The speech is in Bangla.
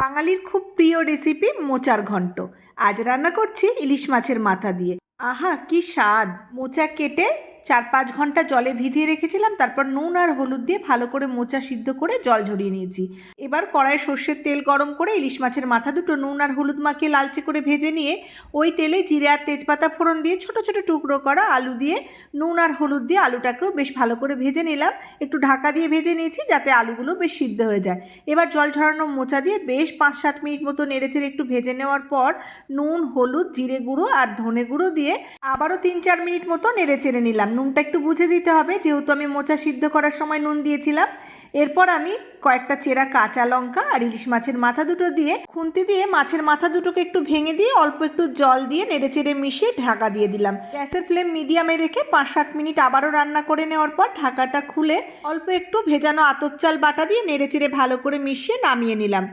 বাঙালির খুব প্রিয় রেসিপি মোচার ঘন্ট। আজ রান্না করছি ইলিশ মাছের মাথা দিয়ে। আহা, কি স্বাদ! মোচা কেটে চার পাঁচ ঘণ্টা জলে ভিজিয়ে রেখেছিলাম, তারপর নুন আর হলুদ দিয়ে ভালো করে মোচা সিদ্ধ করে জল ঝরিয়ে নিয়েছি। এবার কড়াইয়ে সর্ষের তেল গরম করে ইলিশ মাছের মাথা দুটো নুন আর হলুদ মাখিয়ে লালচে করে ভেজে নিয়ে ওই তেলে জিরে আর তেজপাতা ফোড়ন দিয়ে ছোট ছোট টুকরো করা আলু দিয়ে নুন আর হলুদ দিয়ে আলুটাকেও বেশ ভালো করে ভেজে নিলাম। একটু ঢাকা দিয়ে ভেজে নিয়েছি যাতে আলুগুলো বেশ সিদ্ধ হয়ে যায়। এবার জল ঝরানো মোচা দিয়ে বেশ পাঁচ সাত মিনিট মতো নেড়েচেড়ে একটু ভেজে নেওয়ার পর নুন, হলুদ, জিরে গুঁড়ো আর ধনে গুঁড়ো দিয়ে আবারও তিন চার মিনিট মতো নেড়েচেড়ে নিলাম। নুনটা একটু বুঝে দিতে হবে, যেহেতু আমি মোচা সিদ্ধ করার সময় নুন দিয়েছিলাম। এরপর আমি কয়েকটা চেরা কাঁচা লঙ্কা আর ইলিশ মাছের মাথা দুটো দিয়ে খুন্তি দিয়ে মাছের মাথা দুটোকে একটু ভেঙে দিয়ে অল্প একটু জল দিয়ে নেড়েচেড়ে মিশিয়ে ঢাকা দিয়ে দিলাম। গ্যাসের ফ্লেম মিডিয়ামে রেখে পাঁচ সাত মিনিট আবারও রান্না করে নেওয়ার পর ঢাকাটা খুলে অল্প একটু ভেজানো আতপ চাল বাটা দিয়ে নেড়েচেড়ে ভালো করে মিশিয়ে নামিয়ে নিলাম।